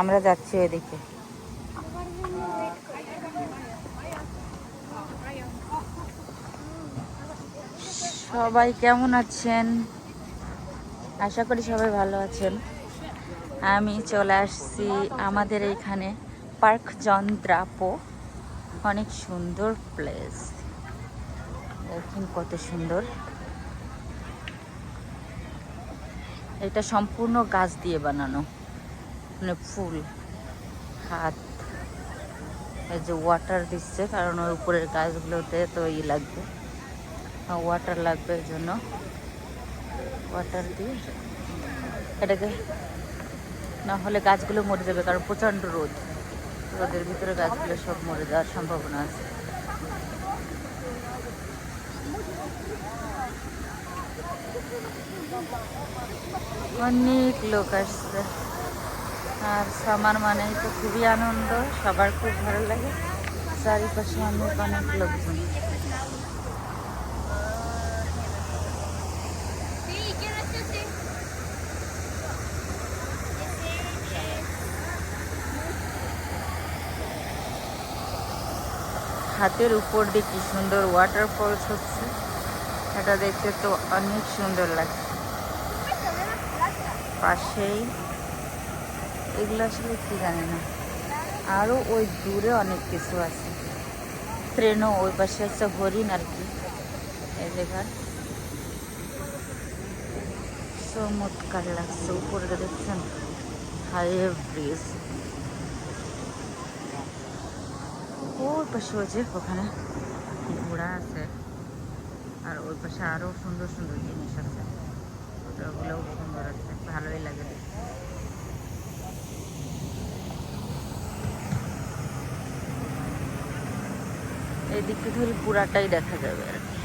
আমরা যাচ্ছি ওইদিকে সবাই কেমন আছেন? আশা করি সবাই ভালো আছেন। আমি চলে আসছি আমাদের এইখানে পার্ক যন্ত্রাপো। অনেক সুন্দর প্লেস। দেখুন কত সুন্দর। এটা সম্পূর্ণ গাছ দিয়ে বানানো। মানে ফুল, হাত, এই যে ওয়াটার দিচ্ছে, কারণ ওই উপরের গাছগুলোতে তো ই লাগবে। ওয়াটার লাগবে এই জন্য। ওয়াটার দিয়ে এটাকে না হলে গাছগুলো মরে যাবে, কারণ প্রচণ্ড রোদ। রোদের ভিতরে গাছগুলো সব মরে যাওয়ার সম্ভাবনা আছে। অনেক লোক আসছে। আর সামার মানেই তো খুবই আনন্দ, সবার খুব ভালো লাগে। চারিপাশে অনেক অনেক লোকজন। হাতের উপর দিয়ে কি সুন্দর ওয়াটারফলস হচ্ছে এটা দেখতে তো অনেক সুন্দর লাগছে। পাশেই এগুলো আসলে কি জানি না। আরও ওই দূরে অনেক কিছু আছে। ট্রেনও ওই পাশে হচ্ছে হরিণ আর কি। এই জায়গার চমৎকার লাগছে উপরে, দেখছেন? Highway bridge. ওই পাশে ওই ওখানে ঘোড়া আছে। আর ওই পাশে আরও সুন্দর সুন্দর জিনিস আছে। ওগুলোও সুন্দর আছে, ভালোই লাগে দেখতে। এই দিকটা ধরে পুরাটাই দেখা যাবে আর কি।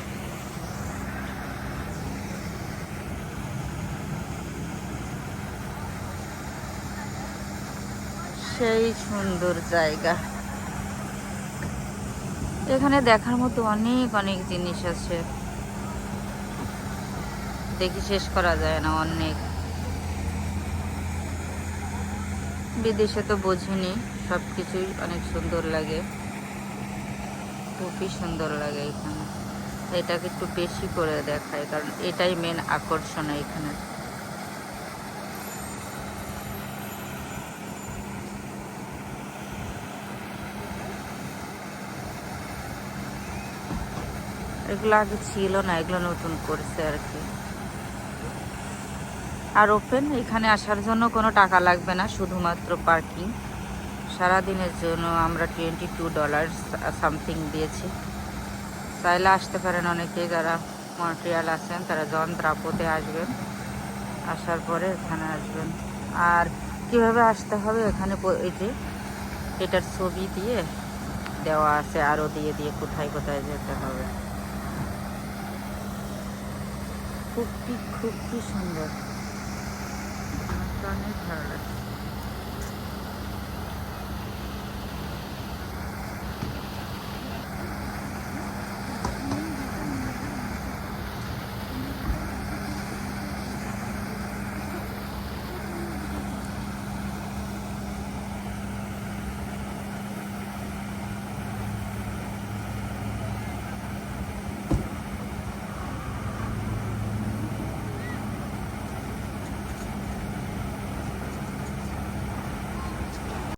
সেই সুন্দর জায়গা। এখানে দেখার মতো অনেক অনেক জিনিস আছে। দেখি শেষ করা যায় না অনেক। বিদেশে তো বোঝিনি সব কিছুই অনেক সুন্দর লাগে। খুবই সুন্দর লাগে এখানে। এটাকে একটু বেশি করে দেখায়, কারণ এটাই মেন আকর্ষণ এখানে। এগুলো আগে ছিল না, এগুলো নতুন করছে আর কি। আর ওপেন এখানে আসার জন্য কোনো টাকা লাগবে না, শুধুমাত্র পার্কিং সারাদিনের জন্য আমরা টোয়েন্টি টু ডলার সামথিং দিয়েছি। চাইলে আসতে পারেন অনেকে যারা মন্ট্রিয়াল আছেন, তারা যন্ত্রাপোতে আসবেন। আসার পরে এখানে আসবেন। আর কীভাবে আসতে হবে এখানে এই যে এটার ছবি দিয়ে দেওয়া আছে আরও দিয়ে দিয়ে কোথায় কোথায় যেতে হবে। খুবই খুবই সুন্দর। আমার তো অনেক ভালো লাগছে।